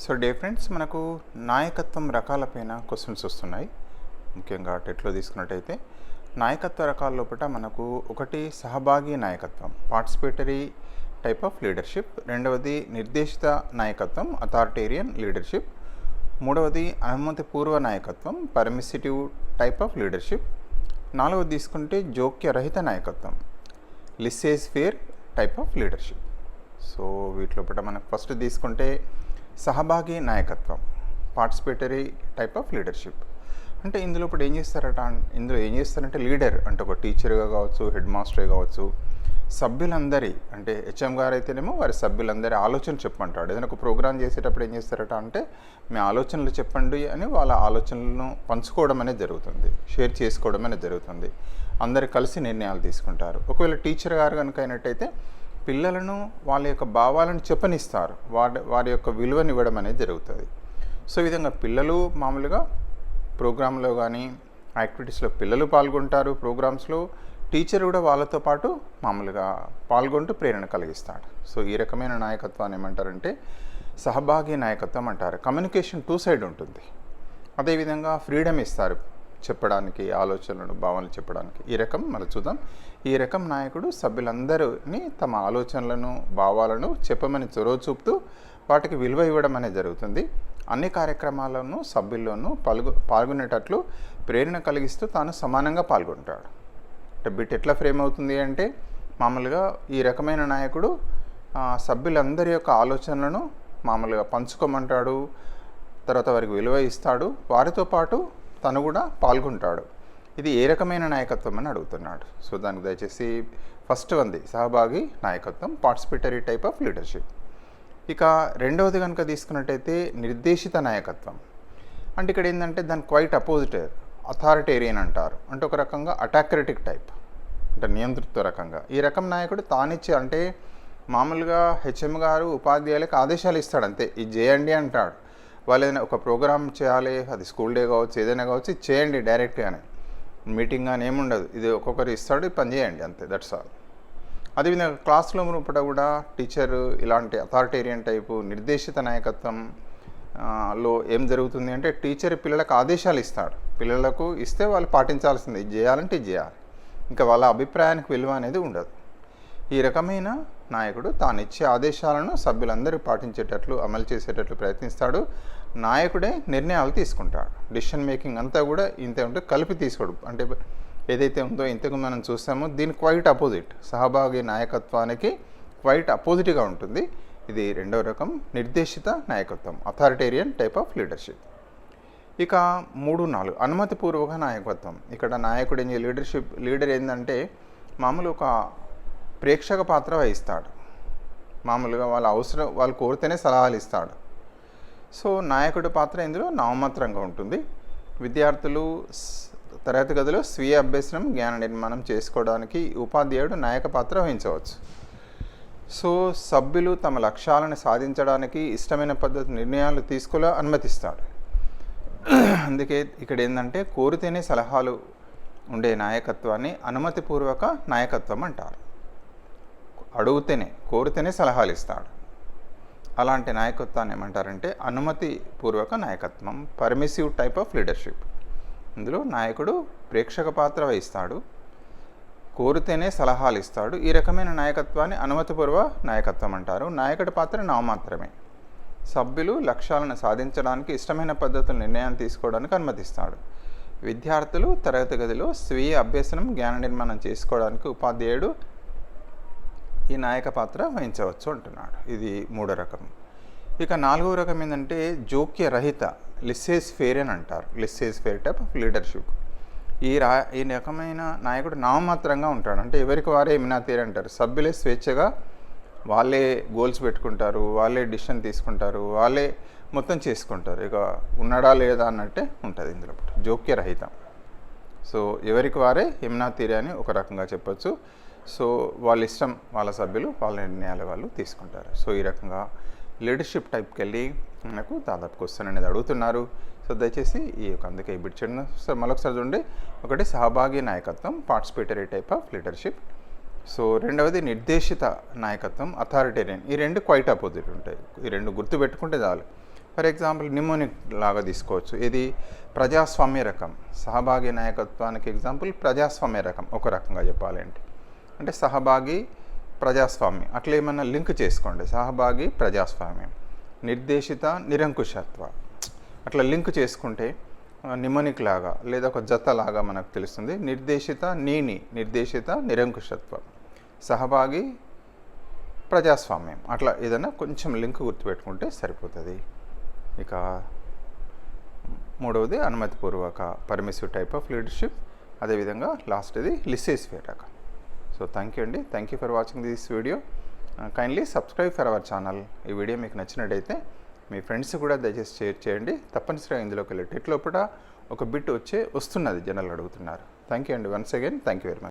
So day friends మనకు నాయకత్వం రకాలపైన questions వస్తున్నాయి. ముఖ్యంగా టెట్లో తీసుకున్నట్టయితే నాయకత్వ రకాల లోపల మనకు ఒకటి సహభాగి నాయకత్వం పార్టిసిపేటరీ టైప్ ఆఫ్ లీడర్షిప్ రెండవది నిర్దేశిత నాయకత్వం అథారిటేరియన్ లీడర్షిప్ మూడవది అనుమతిపూర్వ నాయకత్వం పర్మిసిటివ్ టైప్ ఆఫ్ లీడర్షిప్ నాలుగవది తీసుకుంటే జోక్యరహిత నాయకత్వం laissez faire type of leadership so వీటిలో పట మనకు ఫస్ట్ తీసుకుంటే సహభాగి నాయకత్వం పార్టిసిపేటరీ టైప్ ఆఫ్ లీడర్షిప్ అంటే ఇందులో ఇప్పుడు ఏం చేస్తారట ఇందులో ఏం చేస్తారంటే లీడర్ అంటే ఒక టీచర్గా కావచ్చు హెడ్ మాస్టరే కావచ్చు సభ్యులందరి అంటే హెచ్ఎం గారు అయితేనేమో వారి సభ్యులందరి ఆలోచన చెప్పంటాడు ఏదైనా ఒక ప్రోగ్రామ్ చేసేటప్పుడు ఏం చేస్తారట అంటే మీ ఆలోచనలు చెప్పండి అని వాళ్ళ ఆలోచనలను పంచుకోవడం అనేది జరుగుతుంది షేర్ చేసుకోవడం అనేది జరుగుతుంది. అందరు కలిసి నిర్ణయాలు తీసుకుంటారు. ఒకవేళ టీచర్ గారు కనుక అయినట్టయితే పిల్లలను వాళ్ళ యొక్క భావాలను చెప్పనిస్తారు. వారి వారి యొక్క విలువని ఇవ్వడం అనేది జరుగుతుంది. సో ఈ విధంగా పిల్లలు మామూలుగా ప్రోగ్రాంలో కానీ యాక్టివిటీస్లో పిల్లలు పాల్గొంటారు ప్రోగ్రామ్స్లో టీచర్ కూడా వాళ్ళతో పాటు మామూలుగా పాల్గొంటూ ప్రేరణ కలిగిస్తాడు. సో ఈ రకమైన నాయకత్వాన్ని ఏమంటారంటే సహభాగి నాయకత్వం అంటారు. కమ్యూనికేషన్ టూ సైడ్ ఉంటుంది. అదేవిధంగా ఫ్రీడమ్ ఇస్తారు చెప్పడానికి ఆలోచనలు భావనలు చెప్పడానికి. ఈ రకం మనం చూద్దాం. ఈ రకం నాయకుడు సభ్యులందరినీ తమ ఆలోచనలను భావాలను చెప్పమని చొరవ చూపుతూ వాటికి విలువ ఇవ్వడం అనేది జరుగుతుంది. అన్ని కార్యక్రమాలను సభ్యుల్లోనూ పాల్గొ పాల్గొనేటట్లు ప్రేరణ కలిగిస్తూ తాను సమానంగా పాల్గొంటాడు. అంటే బిట్ ఎట్లా ఫ్రేమ్ అవుతుంది అంటే మామూలుగా ఈ రకమైన నాయకుడు సభ్యులందరి యొక్క ఆలోచనలను మామూలుగా పంచుకోమంటాడు తర్వాత వారికి విలువ ఇస్తాడు. వారితో పాటు తను కూడా పాల్గొంటాడు. ఇది ఏ రకమైన నాయకత్వం అని అడుగుతున్నాడు. సో దానికి దయచేసి ఫస్ట్ వంది సహభాగి నాయకత్వం పార్టిసిపేటరీ టైప్ ఆఫ్ లీడర్షిప్ ఇక రెండవది కనుక తీసుకున్నట్టయితే నిర్దేశిత నాయకత్వం. అంటే ఇక్కడ ఏంటంటే దాని క్వైట్ అపోజిట్ అథారిటేరియన్ అంటారు. అంటే ఒక రకంగా అటాక్రటిక్ టైప్ అంటే నియంతృత్వ రకంగా. ఈ రకం నాయకుడు తానిచ్చే అంటే మామూలుగా హెచ్ఎం గారు ఉపాధ్యాయులకు ఆదేశాలు ఇస్తాడు అంతే. ఇది చేయండి అంటాడు. వాళ్ళు ఏదైనా ఒక ప్రోగ్రామ్ చేయాలి అది స్కూల్ డే కావచ్చు ఏదైనా కావచ్చు చేయండి డైరెక్ట్గానే. మీటింగ్ కానీ ఏముండదు ఇది ఒక్కొక్కరు ఇస్తాడు పనిచేయండి పని చేయండి అంతే దట్స్ ఆల్ అదేవిధంగా క్లాస్లో రూపట కూడా టీచర్ ఇలాంటి అథారిటేరియన్ టైపు నిర్దేశిత నాయకత్వం లో ఏం జరుగుతుంది అంటే టీచర్ పిల్లలకు ఆదేశాలు ఇస్తాడు. పిల్లలకు ఇస్తే వాళ్ళు పాటించాల్సింది ఇది చేయాలంటే ఇది చేయాలి. ఇంకా వాళ్ళ అభిప్రాయానికి విలువ అనేది ఉండదు. ఈ రకమైన నాయకుడు తాను ఇచ్చే ఆదేశాలను సభ్యులందరూ పాటించేటట్లు అమలు చేసేటట్లు ప్రయత్నిస్తాడు. నాయకుడే నిర్ణయాలు తీసుకుంటాడు. డిసిషన్ మేకింగ్ అంతా కూడా ఇంత ఉంటే కలిపి తీసుకోడు. అంటే ఏదైతే ఉందో ఇంతకు మనం చూస్తామో దీని క్వైట్ అపోజిట్ సహభాగి నాయకత్వానికి క్వైట్ అపోజిట్గా ఉంటుంది. ఇది రెండవ రకం. నిర్దేశిత నాయకత్వం. అథారిటేరియన్ టైప్ ఆఫ్ లీడర్షిప్ ఇక మూడు నాలుగు. అనుమతిపూర్వక నాయకత్వం. ఇక్కడ నాయకుడు ఏం లీడర్షిప్ లీడర్ ఏంటంటే మామూలు ఒక ప్రేక్షక పాత్ర వహిస్తాడు. మామూలుగా వాళ్ళ అవసరం వాళ్ళు కోరితేనే సలహాలు ఇస్తాడు. సో నాయకుడి పాత్ర ఇందులో నామమాత్రంగా ఉంటుంది. విద్యార్థులు తరగతి గదిలో స్వీయ అభ్యసనం జ్ఞాన నిర్మాణం చేసుకోవడానికి ఉపాధ్యాయుడు నాయక పాత్ర వహించవచ్చు. సో సభ్యులు తమ లక్ష్యాలను సాధించడానికి ఇష్టమైన పద్ధతి నిర్ణయాలు తీసుకునే అనుమతిస్తాడు. అందుకే ఇక్కడ ఏంటంటే కోరితేనే సలహాలు ఉండే నాయకత్వాన్ని అనుమతిపూర్వక నాయకత్వం అంటారు. అడుగుతేనే కోరితేనే సలహాలు ఇస్తాడు అలాంటి నాయకత్వాన్ని ఏమంటారంటే అనుమతి పూర్వక నాయకత్వం పర్మిసివ్ టైప్ ఆఫ్ లీడర్షిప్ ఇందులో నాయకుడు ప్రేక్షక పాత్ర వహిస్తాడు కోరితేనే సలహాలు ఇస్తాడు ఈ రకమైన నాయకత్వాన్ని అనుమతిపూర్వ నాయకత్వం అంటారు. నాయకుడి పాత్ర నామాత్రమే సభ్యులు లక్ష్యాలను సాధించడానికి ఇష్టమైన పద్ధతులు నిర్ణయం తీసుకోవడానికి అనుమతిస్తాడు. విద్యార్థులు తరగతి గదిలో స్వీయ అభ్యసనం జ్ఞాన నిర్మాణం చేసుకోవడానికి ఉపాధ్యాయుడు ఈ నాయక పాత్ర వహించవచ్చు అంటున్నాడు. ఇది మూడో రకం. ఇక నాలుగో రకం ఏంటంటే జోక్య రహిత లిస్సేస్ ఫేర్ అని అంటారు. Laissez faire type of leadership. ఈ రా ఈ రకమైన నాయకుడు నామమాత్రంగా ఉంటాడు. అంటే ఎవరికి వారే ఏమినా అంటారు. సభ్యులే స్వేచ్ఛగా వాళ్ళే గోల్స్ పెట్టుకుంటారు వాళ్ళే డిసిషన్ తీసుకుంటారు వాళ్ళే మొత్తం చేసుకుంటారు. ఇక ఉన్నాడా లేదా అన్నట్టే ఉంటుంది ఇందులో జోక్యరహితం. సో ఎవరికి వారే యమునా తీరే అని ఒక రకంగా చెప్పచ్చు. సో వాళ్ళ ఇష్టం వాళ్ళ సభ్యులు వాళ్ళ నిర్ణయాలు వాళ్ళు తీసుకుంటారు. సో ఈ రకంగా లీడర్షిప్ టైప్కి వెళ్ళి మనకు దాదాపు క్వశ్చన్ అనేది అడుగుతున్నారు. సో దయచేసి ఈ యొక్క అందుకే బిట్ చేయడం సార్ మరొకసారి చూడండి. ఒకటి సహభాగి నాయకత్వం participatory type of leadership so రెండవది నిర్దేశిత నాయకత్వం అథారిటేరియన్ ఈ రెండు క్వైట్ అపోజిట్ ఉంటాయి. ఈ రెండు గుర్తుపెట్టుకుంటే చాలు. ఫర్ ఎగ్జాంపుల్ నిమోనిక్ లాగా తీసుకోవచ్చు. ఇది ప్రజాస్వామ్య రకం. సహభాగి నాయకత్వానికి ఎగ్జాంపుల్ ప్రజాస్వామ్య రకం. ఒక రకంగా చెప్పాలంటే. అంటే సహభాగి ప్రజాస్వామ్యం. అట్లా ఏమన్నా లింక్ చేసుకోండి. సహభాగి ప్రజాస్వామ్యం. నిర్దేశిత నిరంకుశత్వ. అట్లా లింక్ చేసుకుంటే నిమనిక్ లాగా లేదా ఒక జత లాగా మనకు తెలుస్తుంది. నిర్దేశిత నీని నిర్దేశిత నిరంకుశత్వ. సహభాగి ప్రజాస్వామ్యం. అట్లా ఏదైనా కొంచెం లింక్ గుర్తుపెట్టుకుంటే సరిపోతుంది. ఇక మూడవది అనుమతిపూర్వక పర్మిసివ్ టైప్ ఆఫ్ లీడర్షిప్ అదేవిధంగా లాస్ట్ది లిసేస్ రకం సో థ్యాంక్ యూ అండి. Thank you for watching this video kindly subscribe for our channel ఈ వీడియో మీకు నచ్చినట్టయితే మీ ఫ్రెండ్స్ కూడా దయచేసి షేర్ చేయండి. తప్పనిసరిగా ఇందులోకి వెళ్ళి టెట్ లోపల ఒక బిట్ వచ్చే వస్తున్నది జనాలు అడుగుతున్నారు. థ్యాంక్ యూ అండి. Once again thank you very much